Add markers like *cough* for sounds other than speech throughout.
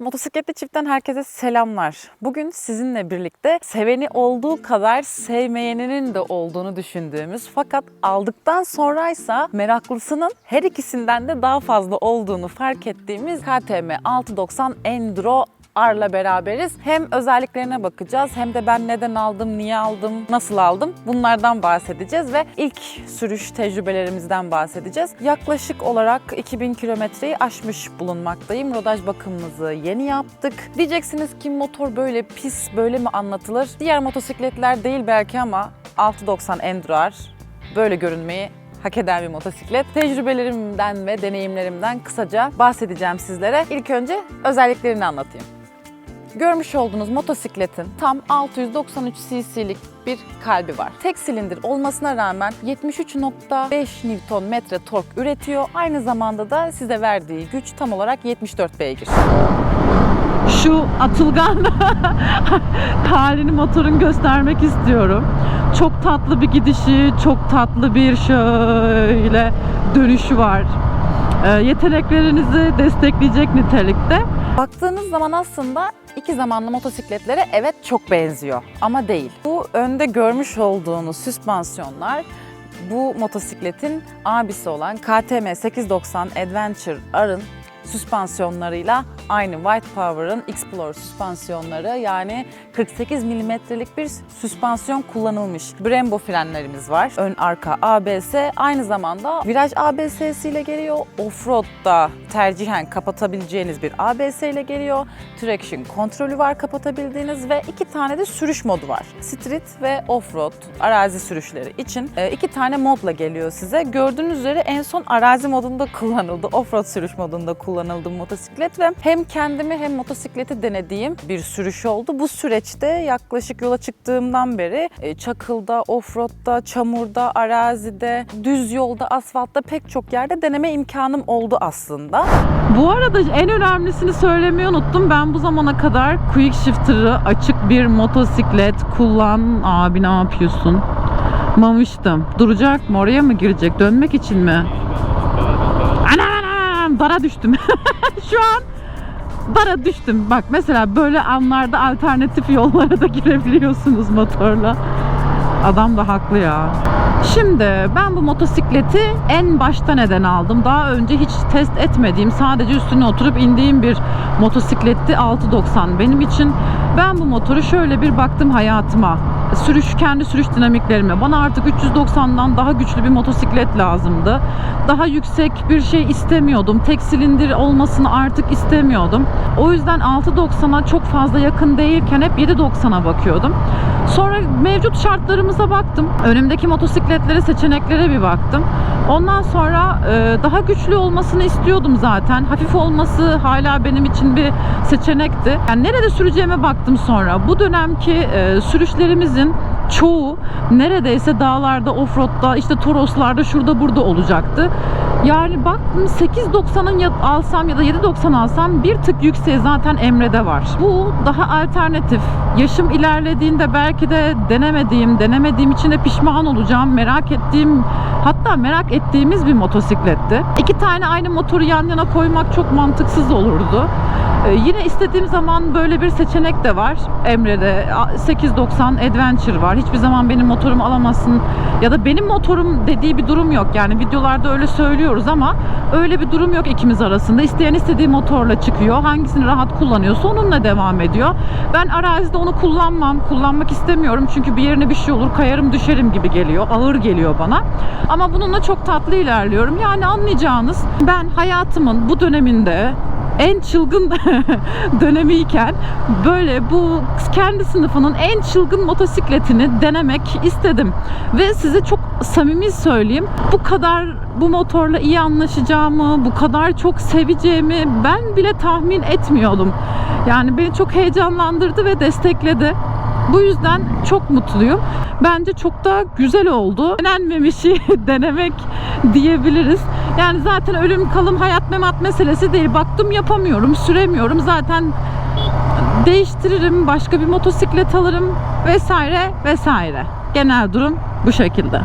Motosikletli çiftten herkese selamlar. Bugün sizinle birlikte seveni olduğu kadar sevmeyeninin de olduğunu düşündüğümüz fakat aldıktan sonraysa meraklısının her ikisinden de daha fazla olduğunu fark ettiğimiz KTM 690 Enduro R'la beraberiz. Hem özelliklerine bakacağız hem de ben neden aldım, niye aldım, nasıl aldım bunlardan bahsedeceğiz ve ilk sürüş tecrübelerimizden bahsedeceğiz. Yaklaşık olarak 2000 kilometreyi aşmış bulunmaktayım. Rodaj bakımımızı yeni yaptık. Diyeceksiniz ki motor böyle pis, böyle mi anlatılır? Diğer motosikletler değil belki ama 690 Enduro böyle görünmeyi hak eden bir motosiklet. Tecrübelerimden ve deneyimlerimden kısaca bahsedeceğim sizlere. İlk önce özelliklerini anlatayım. Görmüş olduğunuz motosikletin tam 693 cc'lik bir kalbi var. Tek silindir olmasına rağmen 73.5 Nm tork üretiyor. Aynı zamanda da size verdiği güç tam olarak 74 beygir. şu atılgan *laughs* halini motorun göstermek istiyorum. Çok tatlı bir gidişi, çok tatlı bir şöyle dönüşü var. Ee, yeteneklerinizi destekleyecek nitelikte. Baktığınız zaman aslında iki zamanlı motosikletlere evet çok benziyor ama değil. Bu önde görmüş olduğunuz süspansiyonlar bu motosikletin abisi olan KTM 890 Adventure R'ın süspansiyonlarıyla aynı White Power'ın Explorer süspansiyonları yani 48 milimetrelik bir süspansiyon kullanılmış. Brembo frenlerimiz var. Ön arka ABS aynı zamanda viraj ABS ile geliyor. Offroad'da tercihen kapatabileceğiniz bir ABS ile geliyor. Traction kontrolü var kapatabildiğiniz ve iki tane de sürüş modu var. Street ve Offroad arazi sürüşleri için e, iki tane modla geliyor size. Gördüğünüz üzere en son arazi modunda kullanıldı. Offroad sürüş modunda kullanıldı motosiklet ve hem kendimi hem motosikleti denediğim bir sürüş oldu. Bu süreçte yaklaşık yola çıktığımdan beri e, çakılda, offroadda, çamurda, arazide, düz yolda, asfaltta pek çok yerde deneme imkanım oldu aslında. Bu arada en önemlisini söylemeyi unuttum. Ben bu zamana kadar quick shifter'ı açık bir motosiklet kullan. Abi ne yapıyorsun? Mamıştım. Duracak mı? Oraya mı girecek? Dönmek için mi? Anam! Dara düştüm. *laughs* Şu an dara düştüm. Bak mesela böyle anlarda alternatif yollara da girebiliyorsunuz motorla. Adam da haklı ya. Şimdi ben bu motosikleti en başta neden aldım? Daha önce hiç test etmediğim, sadece üstüne oturup indiğim bir motosikletti 690 benim için. Ben bu motoru şöyle bir baktım hayatıma. Sürüş, kendi sürüş dinamiklerime. Bana artık 390'dan daha güçlü bir motosiklet lazımdı. Daha yüksek bir şey istemiyordum. Tek silindir olmasını artık istemiyordum. O yüzden 690'a çok fazla yakın değilken hep 790'a bakıyordum. Sonra mevcut şartlarımıza baktım. Önümdeki motosikletlere, seçeneklere bir baktım. Ondan sonra e, daha güçlü olmasını istiyordum zaten. Hafif olması hala benim için bir seçenekti. Yani nerede süreceğime baktım sonra. Bu dönemki e, sürüşlerimizin çoğu neredeyse dağlarda, offroad'da, işte Toroslarda, şurada burada olacaktı. Yani baktım 8.90'ın ya alsam ya da 7.90 alsam bir tık yükseği zaten Emre'de var. Bu daha alternatif. Yaşım ilerlediğinde belki de denemediğim, denemediğim için de pişman olacağım. Merak ettiğim, hatta merak ettiğimiz bir motosikletti. İki tane aynı motoru yan yana koymak çok mantıksız olurdu. Ee, yine istediğim zaman böyle bir seçenek de var. Emre'de 890 Adventure var. Hiçbir zaman benim motorumu alamazsın ya da benim motorum dediği bir durum yok. Yani videolarda öyle söylüyoruz ama öyle bir durum yok ikimiz arasında. İsteyen istediği motorla çıkıyor. Hangisini rahat kullanıyorsa onunla devam ediyor. Ben arazide onu kullanmam. Kullanmak istemiyorum. Çünkü bir yerine bir şey olur. Kayarım düşerim gibi geliyor. Ağır geliyor bana. Ama bununla çok tatlı ilerliyorum. Yani anlayacağınız ben hayatımın bu döneminde en çılgın *laughs* dönemiyken böyle bu kendi sınıfının en çılgın motosikletini denemek istedim. Ve size çok samimi söyleyeyim. Bu kadar bu motorla iyi anlaşacağımı, bu kadar çok seveceğimi ben bile tahmin etmiyordum. Yani beni çok heyecanlandırdı ve destekledi. Bu yüzden çok mutluyum. Bence çok da güzel oldu. Denenmemişi *laughs* denemek diyebiliriz. Yani zaten ölüm kalım hayat memat meselesi değil. Baktım yapamıyorum, süremiyorum. Zaten değiştiririm, başka bir motosiklet alırım vesaire vesaire. Genel durum bu şekilde.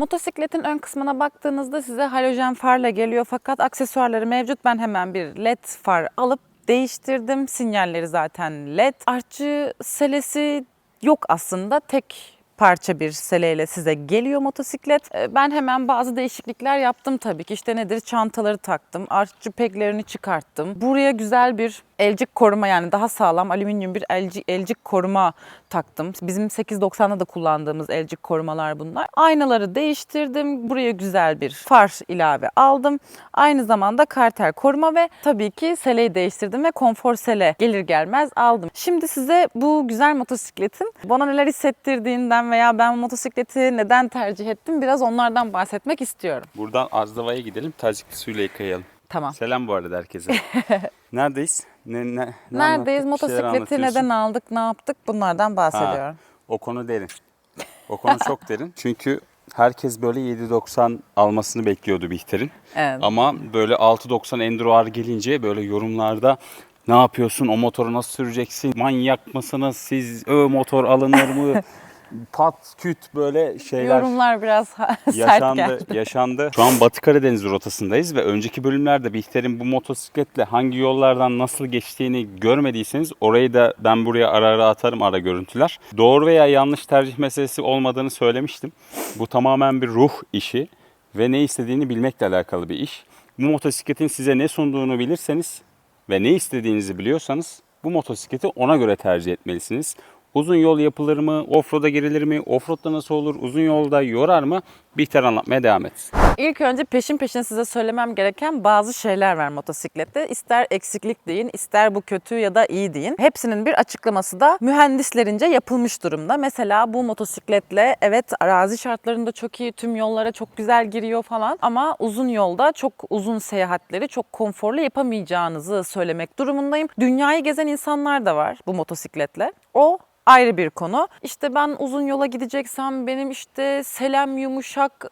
Motosikletin ön kısmına baktığınızda size halojen farla geliyor fakat aksesuarları mevcut. Ben hemen bir led far alıp değiştirdim. Sinyalleri zaten led. Artçı selesi yok aslında. Tek parça bir seleyle size geliyor motosiklet. Ee, Ben hemen bazı değişiklikler yaptım tabii ki. İşte nedir? Çantaları taktım. Artçı peklerini çıkarttım. Buraya güzel bir elcik koruma yani daha sağlam alüminyum bir elcik, elcik koruma taktım. Bizim 890'da da kullandığımız elcik korumalar bunlar. Aynaları değiştirdim. Buraya güzel bir far ilave aldım. Aynı zamanda karter koruma ve tabii ki seleyi değiştirdim ve konfor sele gelir gelmez aldım. Şimdi size bu güzel motosikletin bana neler hissettirdiğinden veya ben motosikleti neden tercih ettim biraz onlardan bahsetmek istiyorum. Buradan Azdava'ya gidelim. Tacikli suyla yıkayalım. Tamam. Selam bu arada herkese. *laughs* Neredeyiz? Ne, ne, ne Neredeyiz? anlattık? Motosikleti neden aldık? Ne yaptık? Bunlardan bahsediyorum. O konu derin. O konu *laughs* çok derin. Çünkü herkes böyle 7.90 almasını bekliyordu Bihter'in. Evet. Ama böyle 6.90 Enduro R gelince böyle yorumlarda ne yapıyorsun? O motoru nasıl süreceksin? Manyak mısınız siz? Ö motor alınır mı? *laughs* Pat küt böyle şeyler Yorumlar biraz *laughs* sert yaşandı, geldi. yaşandı. Şu an Batı Karadeniz rotasındayız ve önceki bölümlerde Bihter'in bu motosikletle hangi yollardan nasıl geçtiğini görmediyseniz orayı da ben buraya ara ara atarım ara görüntüler. Doğru veya yanlış tercih meselesi olmadığını söylemiştim. Bu tamamen bir ruh işi ve ne istediğini bilmekle alakalı bir iş. Bu motosikletin size ne sunduğunu bilirseniz ve ne istediğinizi biliyorsanız bu motosikleti ona göre tercih etmelisiniz. Uzun yol yapılır mı? Offroad'a girilir mi? Offroad'da nasıl olur? Uzun yolda yorar mı? Bihter anlatmaya devam etsin. İlk önce peşin peşin size söylemem gereken bazı şeyler var motosiklette. İster eksiklik deyin, ister bu kötü ya da iyi deyin. Hepsinin bir açıklaması da mühendislerince yapılmış durumda. Mesela bu motosikletle evet arazi şartlarında çok iyi, tüm yollara çok güzel giriyor falan ama uzun yolda çok uzun seyahatleri çok konforlu yapamayacağınızı söylemek durumundayım. Dünyayı gezen insanlar da var bu motosikletle. O ayrı bir konu. İşte ben uzun yola gideceksem benim işte selem yumuşak,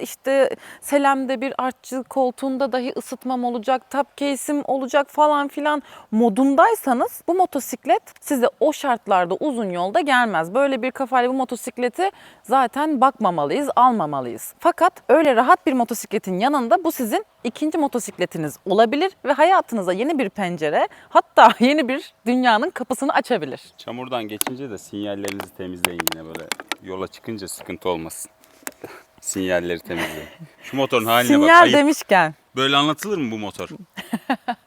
işte selemde bir artçı koltuğunda dahi ısıtmam olacak, top case'im olacak falan filan modundaysanız bu motosiklet size o şartlarda uzun yolda gelmez. Böyle bir kafayla bu motosikleti zaten bakmamalıyız, almamalıyız. Fakat öyle rahat bir motosikletin yanında bu sizin ikinci motosikletiniz olabilir ve hayatınıza yeni bir pencere hatta *laughs* yeni bir dünyanın kapısını açabilir. Çamurdan geçince de sinyallerinizi temizleyin yine böyle yola çıkınca sıkıntı olmasın. *laughs* Sinyalleri temizleyin. Şu motorun haline bak. Sinyal demişken Böyle anlatılır mı bu motor? *laughs*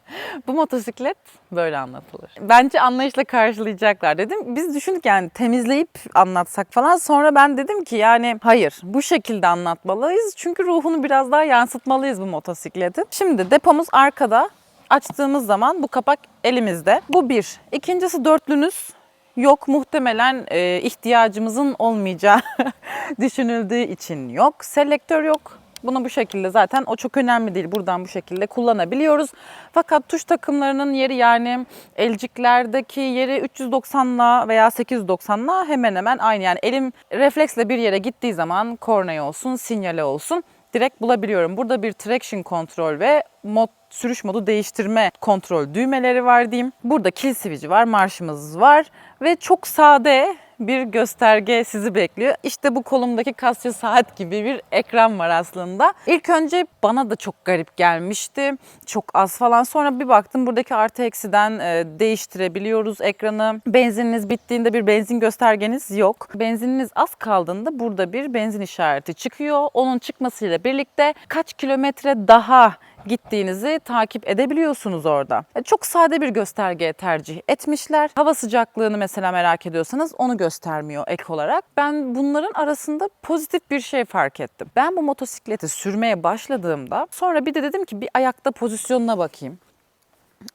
bu motosiklet böyle anlatılır. Bence anlayışla karşılayacaklar dedim. Biz düşündük yani temizleyip anlatsak falan. Sonra ben dedim ki yani hayır bu şekilde anlatmalıyız. Çünkü ruhunu biraz daha yansıtmalıyız bu motosikletin. Şimdi depomuz arkada. Açtığımız zaman bu kapak elimizde. Bu bir. İkincisi dörtlünüz yok. Muhtemelen e, ihtiyacımızın olmayacağı *laughs* düşünüldüğü için yok. Selektör yok. Bunu bu şekilde zaten o çok önemli değil. Buradan bu şekilde kullanabiliyoruz. Fakat tuş takımlarının yeri yani elciklerdeki yeri 390'la veya 890'la hemen hemen aynı. Yani elim refleksle bir yere gittiği zaman kornaya olsun, sinyale olsun direkt bulabiliyorum. Burada bir traction kontrol ve mod sürüş modu değiştirme kontrol düğmeleri var diyeyim. Burada kill switch'i var, marşımız var ve çok sade bir gösterge sizi bekliyor. İşte bu kolumdaki Casio saat gibi bir ekran var aslında. İlk önce bana da çok garip gelmişti. Çok az falan. Sonra bir baktım buradaki artı eksiden e, değiştirebiliyoruz ekranı. Benzininiz bittiğinde bir benzin göstergeniz yok. Benzininiz az kaldığında burada bir benzin işareti çıkıyor. Onun çıkmasıyla birlikte kaç kilometre daha gittiğinizi takip edebiliyorsunuz orada. E, Çok sade bir gösterge tercih etmişler. Hava sıcaklığını mesela merak ediyorsanız onu göstermiyor ek olarak. Ben bunların arasında pozitif bir şey fark ettim. Ben bu motosikleti sürmeye başladığımda sonra bir de dedim ki bir ayakta pozisyonuna bakayım.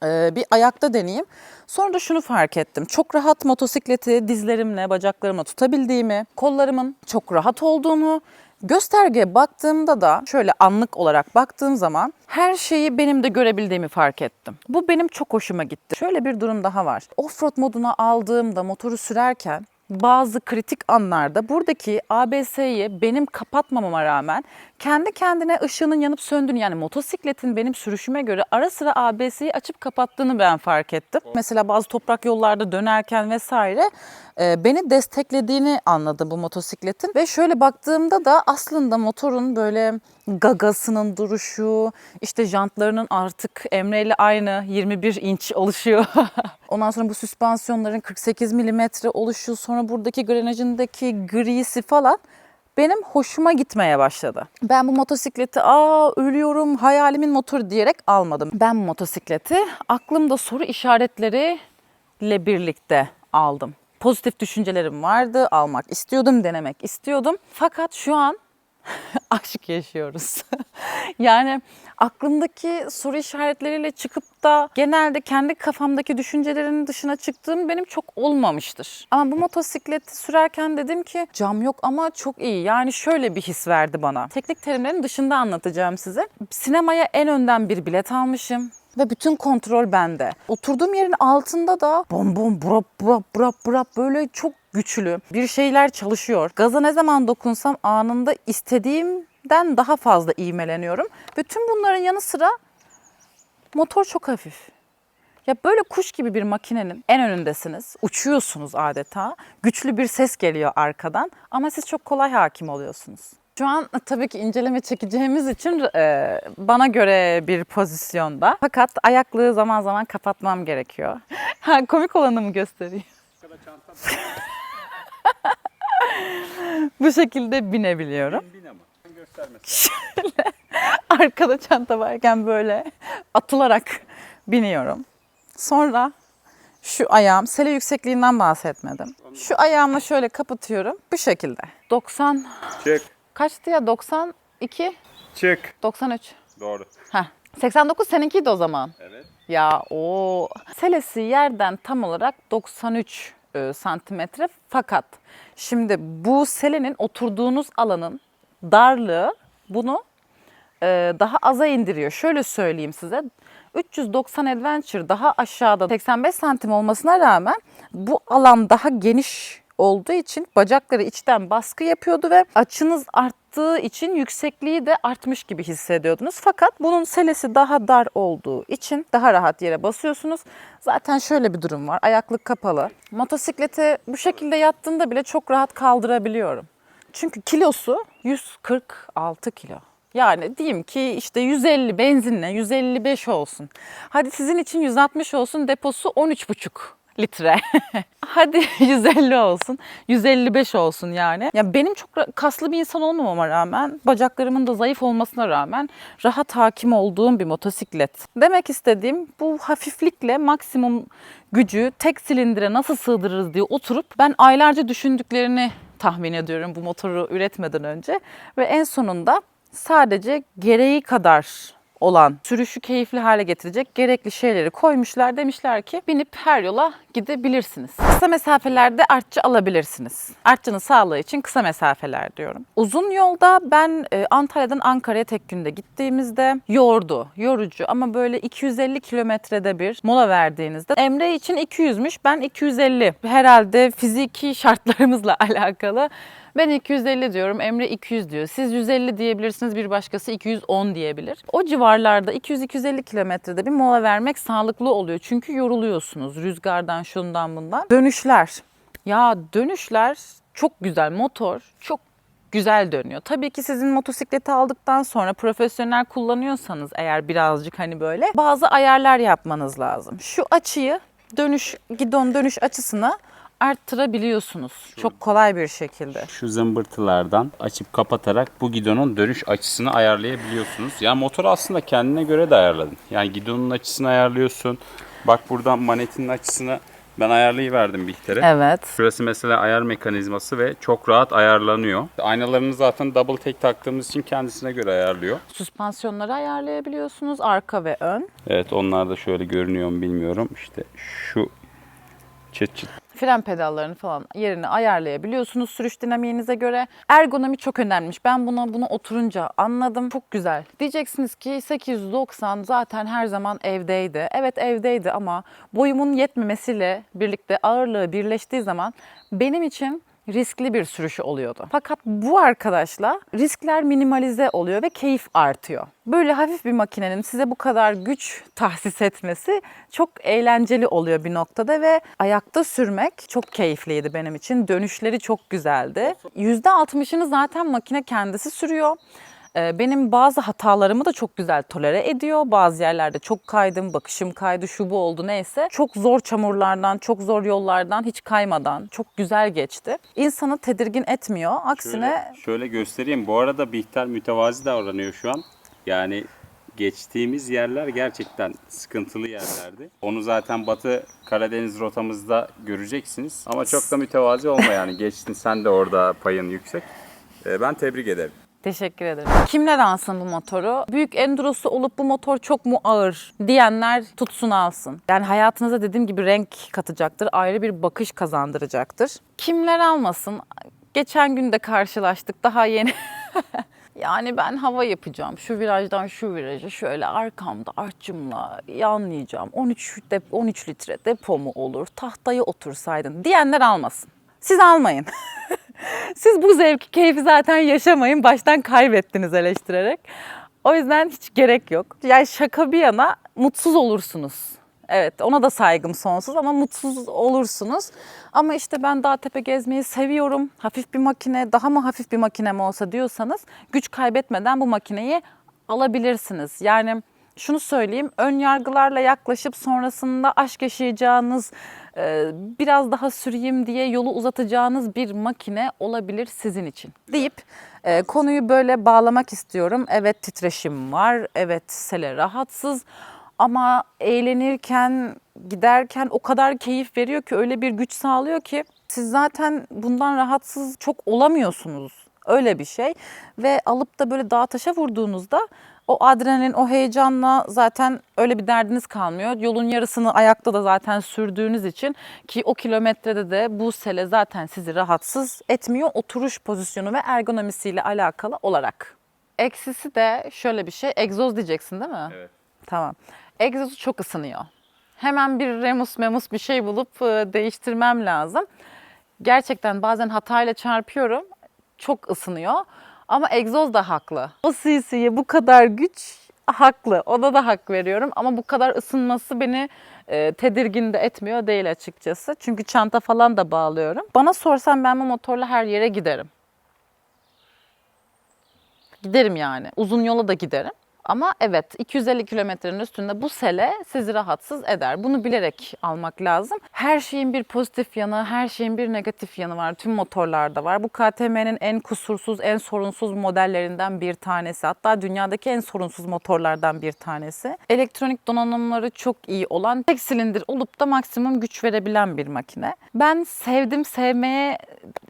Ee, bir ayakta deneyeyim. Sonra da şunu fark ettim. Çok rahat motosikleti dizlerimle, bacaklarımla tutabildiğimi, kollarımın çok rahat olduğunu, göstergeye baktığımda da şöyle anlık olarak baktığım zaman her şeyi benim de görebildiğimi fark ettim. Bu benim çok hoşuma gitti. Şöyle bir durum daha var. Offroad moduna aldığımda motoru sürerken bazı kritik anlarda buradaki ABS'yi benim kapatmamama rağmen kendi kendine ışığının yanıp söndüğünü yani motosikletin benim sürüşüme göre ara sıra ABS'yi açıp kapattığını ben fark ettim. Mesela bazı toprak yollarda dönerken vesaire e, beni desteklediğini anladım bu motosikletin. Ve şöyle baktığımda da aslında motorun böyle gagasının duruşu, işte jantlarının artık Emre ile aynı 21 inç oluşuyor. *laughs* Ondan sonra bu süspansiyonların 48 milimetre oluşu, sonra buradaki grenajındaki grisi falan benim hoşuma gitmeye başladı. Ben bu motosikleti aa ölüyorum hayalimin motoru diyerek almadım. Ben bu motosikleti aklımda soru işaretleriyle birlikte aldım. Pozitif düşüncelerim vardı, almak istiyordum, denemek istiyordum. Fakat şu an *laughs* aşk yaşıyoruz. *laughs* yani aklımdaki soru işaretleriyle çıkıp da genelde kendi kafamdaki düşüncelerin dışına çıktığım benim çok olmamıştır. Ama bu motosikleti sürerken dedim ki cam yok ama çok iyi. Yani şöyle bir his verdi bana. Teknik terimlerin dışında anlatacağım size. Sinemaya en önden bir bilet almışım. Ve bütün kontrol bende. Oturduğum yerin altında da bom bom burap burap burap burap böyle çok güçlü bir şeyler çalışıyor. Gaza ne zaman dokunsam anında istediğimden daha fazla ivmeleniyorum. Bütün bunların yanı sıra motor çok hafif. Ya böyle kuş gibi bir makinenin en önündesiniz. Uçuyorsunuz adeta. Güçlü bir ses geliyor arkadan ama siz çok kolay hakim oluyorsunuz. Şu an tabii ki inceleme çekeceğimiz için e, bana göre bir pozisyonda. Fakat ayaklığı zaman zaman kapatmam gerekiyor. *laughs* Ha, komik olanı mı göstereyim? *laughs* Bu şekilde binebiliyorum. *laughs* Arkada çanta varken böyle atılarak biniyorum. Sonra şu ayağım, sele yüksekliğinden bahsetmedim. Şu ayağımla şöyle kapatıyorum. Bu şekilde. 90, Çık. kaçtı ya? 92, Çık. 93. Doğru. Heh. 89 seninkiydi o zaman. Evet. Ya o selesi yerden tam olarak 93 e, santimetre fakat şimdi bu selenin oturduğunuz alanın darlığı bunu e, daha aza indiriyor. Şöyle söyleyeyim size. 390 Adventure daha aşağıda 85 santim olmasına rağmen bu alan daha geniş olduğu için bacakları içten baskı yapıyordu ve açınız arttığı için yüksekliği de artmış gibi hissediyordunuz. Fakat bunun selesi daha dar olduğu için daha rahat yere basıyorsunuz. Zaten şöyle bir durum var. Ayaklık kapalı. Motosiklete bu şekilde yattığında bile çok rahat kaldırabiliyorum. Çünkü kilosu 146 kilo. Yani diyeyim ki işte 150 benzinle 155 olsun. Hadi sizin için 160 olsun deposu 13,5 litre. *laughs* Hadi *laughs* 150 olsun, 155 olsun yani. Ya benim çok kaslı bir insan olmamama rağmen, bacaklarımın da zayıf olmasına rağmen rahat hakim olduğum bir motosiklet. Demek istediğim bu hafiflikle maksimum gücü tek silindire nasıl sığdırırız diye oturup ben aylarca düşündüklerini tahmin ediyorum bu motoru üretmeden önce ve en sonunda sadece gereği kadar olan sürüşü keyifli hale getirecek gerekli şeyleri koymuşlar. Demişler ki binip her yola gidebilirsiniz. Kısa mesafelerde artçı alabilirsiniz. Artçının sağlığı için kısa mesafeler diyorum. Uzun yolda ben e, Antalya'dan Ankara'ya tek günde gittiğimizde yordu, yorucu ama böyle 250 kilometrede bir mola verdiğinizde Emre için 200'müş ben 250. Herhalde fiziki şartlarımızla *laughs* alakalı ben 250 diyorum, Emre 200 diyor. Siz 150 diyebilirsiniz, bir başkası 210 diyebilir. O civarlarda 200-250 kilometrede bir mola vermek sağlıklı oluyor. Çünkü yoruluyorsunuz rüzgardan, şundan bundan. Dönüşler. Ya dönüşler çok güzel. Motor çok güzel dönüyor. Tabii ki sizin motosikleti aldıktan sonra profesyonel kullanıyorsanız eğer birazcık hani böyle bazı ayarlar yapmanız lazım. Şu açıyı dönüş gidon dönüş açısını arttırabiliyorsunuz. Çok kolay bir şekilde. Şu zımbırtılardan açıp kapatarak bu gidonun dönüş açısını ayarlayabiliyorsunuz. Ya motoru aslında kendine göre de ayarladın. Yani gidonun açısını ayarlıyorsun. Bak buradan manetinin açısını ben ayarlayıverdim Bihter'e. Evet. Şurası mesela ayar mekanizması ve çok rahat ayarlanıyor. Aynalarını zaten double tek taktığımız için kendisine göre ayarlıyor. Süspansiyonları ayarlayabiliyorsunuz arka ve ön. Evet onlar da şöyle görünüyor mu bilmiyorum. İşte şu çıt çıt Fren pedallarını falan yerini ayarlayabiliyorsunuz sürüş dinamiğinize göre. Ergonomi çok önemliymiş. Ben buna bunu oturunca anladım. Çok güzel. Diyeceksiniz ki 890 zaten her zaman evdeydi. Evet evdeydi ama boyumun yetmemesiyle birlikte ağırlığı birleştiği zaman benim için riskli bir sürüşü oluyordu. Fakat bu arkadaşla riskler minimalize oluyor ve keyif artıyor. Böyle hafif bir makinenin size bu kadar güç tahsis etmesi çok eğlenceli oluyor bir noktada ve ayakta sürmek çok keyifliydi benim için. Dönüşleri çok güzeldi. %60'ını zaten makine kendisi sürüyor. Ee, Benim bazı hatalarımı da çok güzel tolere ediyor. Bazı yerlerde çok kaydım, bakışım kaydı, şu bu oldu neyse. Çok zor çamurlardan, çok zor yollardan hiç kaymadan çok güzel geçti. İnsanı tedirgin etmiyor. Aksine Şöyle, şöyle göstereyim. Bu arada Bihter mütevazi davranıyor şu an. Yani geçtiğimiz yerler gerçekten sıkıntılı yerlerdi. Onu zaten Batı Karadeniz rotamızda göreceksiniz. Ama çok da mütevazi olma yani. Geçtin sen de orada payın yüksek. Ee, Ben tebrik ederim. Teşekkür ederim. Kimler alsın bu motoru? Büyük endurosu olup bu motor çok mu ağır diyenler tutsun alsın. Yani hayatınıza dediğim gibi renk katacaktır. Ayrı bir bakış kazandıracaktır. Kimler almasın? Geçen gün de karşılaştık. Daha yeni *laughs* Yani ben hava yapacağım. Şu virajdan şu viraja şöyle arkamda artçımla yanlayacağım. 13 dep 13 litre depo mu olur? Tahtaya otursaydın diyenler almasın. Siz almayın. *laughs* Siz bu zevki, keyfi zaten yaşamayın. Baştan kaybettiniz eleştirerek. O yüzden hiç gerek yok. Yani şaka bir yana mutsuz olursunuz. Evet ona da saygım sonsuz ama mutsuz olursunuz. Ama işte ben dağ tepe gezmeyi seviyorum. Hafif bir makine, daha mı hafif bir makinem olsa diyorsanız güç kaybetmeden bu makineyi alabilirsiniz. Yani şunu söyleyeyim, ön yargılarla yaklaşıp sonrasında aşk yaşayacağınız, e, biraz daha süreyim diye yolu uzatacağınız bir makine olabilir sizin için. Deyip e, konuyu böyle bağlamak istiyorum. Evet titreşim var, evet sele rahatsız. Ama eğlenirken, giderken o kadar keyif veriyor ki öyle bir güç sağlıyor ki siz zaten bundan rahatsız çok olamıyorsunuz. Öyle bir şey. Ve alıp da böyle dağ taşa vurduğunuzda o adrenalin, o heyecanla zaten öyle bir derdiniz kalmıyor. Yolun yarısını ayakta da zaten sürdüğünüz için ki o kilometrede de bu sele zaten sizi rahatsız etmiyor. Oturuş pozisyonu ve ergonomisiyle alakalı olarak. Eksisi de şöyle bir şey. Egzoz diyeceksin değil mi? Evet. Tamam. Egzozu çok ısınıyor. Hemen bir remus memus bir şey bulup e, değiştirmem lazım. Gerçekten bazen hatayla çarpıyorum. Çok ısınıyor. Ama egzoz da haklı. O CC'ye bu kadar güç haklı. Ona da hak veriyorum. Ama bu kadar ısınması beni e, tedirgin de etmiyor değil açıkçası. Çünkü çanta falan da bağlıyorum. Bana sorsan ben bu motorla her yere giderim. Giderim yani. Uzun yola da giderim. Ama evet 250 kilometrenin üstünde bu sele sizi rahatsız eder. Bunu bilerek almak lazım. Her şeyin bir pozitif yanı, her şeyin bir negatif yanı var. Tüm motorlarda var. Bu KTM'nin en kusursuz, en sorunsuz modellerinden bir tanesi. Hatta dünyadaki en sorunsuz motorlardan bir tanesi. Elektronik donanımları çok iyi olan, tek silindir olup da maksimum güç verebilen bir makine. Ben sevdim, sevmeye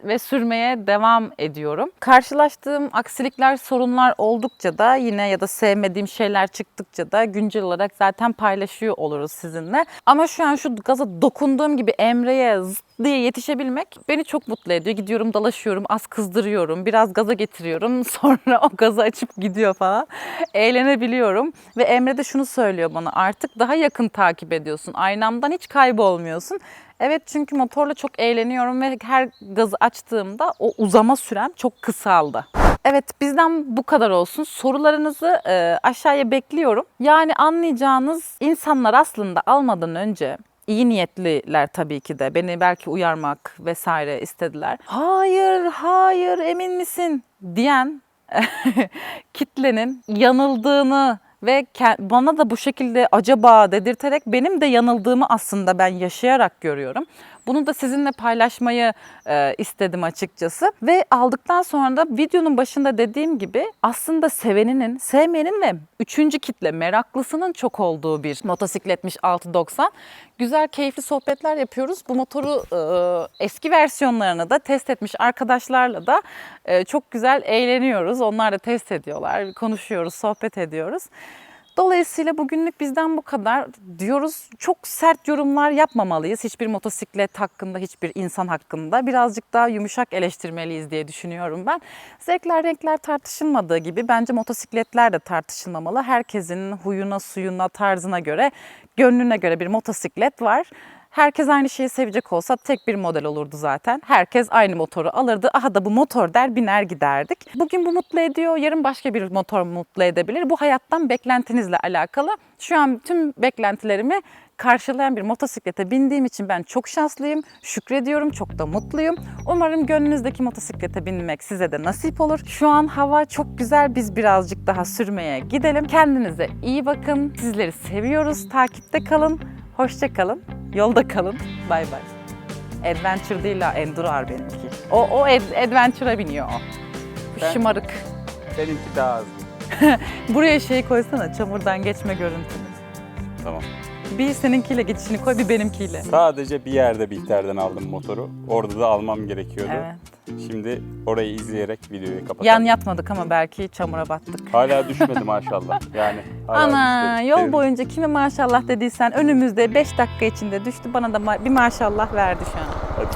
ve sürmeye devam ediyorum. Karşılaştığım aksilikler, sorunlar oldukça da yine ya da sevmediğim şeyler çıktıkça da güncel olarak zaten paylaşıyor oluruz sizinle. Ama şu an şu gaza dokunduğum gibi Emre'ye zıt diye yetişebilmek beni çok mutlu ediyor. Gidiyorum dalaşıyorum, az kızdırıyorum, biraz gaza getiriyorum. *laughs* Sonra o gazı açıp gidiyor falan. Eğlenebiliyorum. Ve Emre de şunu söylüyor bana artık daha yakın takip ediyorsun. Aynamdan hiç kaybolmuyorsun. Evet çünkü motorla çok eğleniyorum ve her gazı açtığımda o uzama sürem çok kısaldı. Evet bizden bu kadar olsun. Sorularınızı e, aşağıya bekliyorum. Yani anlayacağınız insanlar aslında almadan önce iyi niyetliler tabii ki de beni belki uyarmak vesaire istediler. Hayır, hayır emin misin diyen *laughs* kitlenin yanıldığını ve bana da bu şekilde acaba dedirterek benim de yanıldığımı aslında ben yaşayarak görüyorum. Bunu da sizinle paylaşmayı e, istedim açıkçası. Ve aldıktan sonra da videonun başında dediğim gibi aslında seveninin, sevmeyenin ve üçüncü kitle meraklısının çok olduğu bir motosikletmiş 690. Güzel, keyifli sohbetler yapıyoruz. Bu motoru e, eski versiyonlarını da test etmiş arkadaşlarla da e, çok güzel eğleniyoruz. Onlar da test ediyorlar, konuşuyoruz, sohbet ediyoruz. Dolayısıyla bugünlük bizden bu kadar diyoruz. Çok sert yorumlar yapmamalıyız hiçbir motosiklet hakkında, hiçbir insan hakkında. Birazcık daha yumuşak eleştirmeliyiz diye düşünüyorum ben. Zevkler, renkler tartışılmadığı gibi bence motosikletler de tartışılmamalı. Herkesin huyuna, suyuna, tarzına göre, gönlüne göre bir motosiklet var. Herkes aynı şeyi sevecek olsa tek bir model olurdu zaten. Herkes aynı motoru alırdı. Aha da bu motor der biner giderdik. Bugün bu mutlu ediyor, yarın başka bir motor mutlu edebilir. Bu hayattan beklentinizle alakalı. Şu an tüm beklentilerimi karşılayan bir motosiklete bindiğim için ben çok şanslıyım. Şükrediyorum, çok da mutluyum. Umarım gönlünüzdeki motosiklete binmek size de nasip olur. Şu an hava çok güzel. Biz birazcık daha sürmeye gidelim. Kendinize iyi bakın. Sizleri seviyoruz. Takipte kalın. Hoşça kalın. Yolda kalın. Bay bay. Adventure değil ha, Enduro benimki. O, o ad- Adventure'a biniyor o. Bu Ben- Şımarık. Benimki daha az. *laughs* Buraya şey koysana, çamurdan geçme görüntünü. Tamam. Bir seninkiyle geçişini koy, bir benimkiyle. Sadece bir yerde Bihter'den aldım motoru. Orada da almam gerekiyordu. Evet. Şimdi orayı izleyerek videoyu kapatalım. Yan yatmadık ama belki çamura battık. Hala düşmedi maşallah. Yani hala Ana düşmedi. yol Sevdim. boyunca kime maşallah dediysen önümüzde 5 dakika içinde düştü. Bana da ma- bir maşallah verdi şu an. Hadi.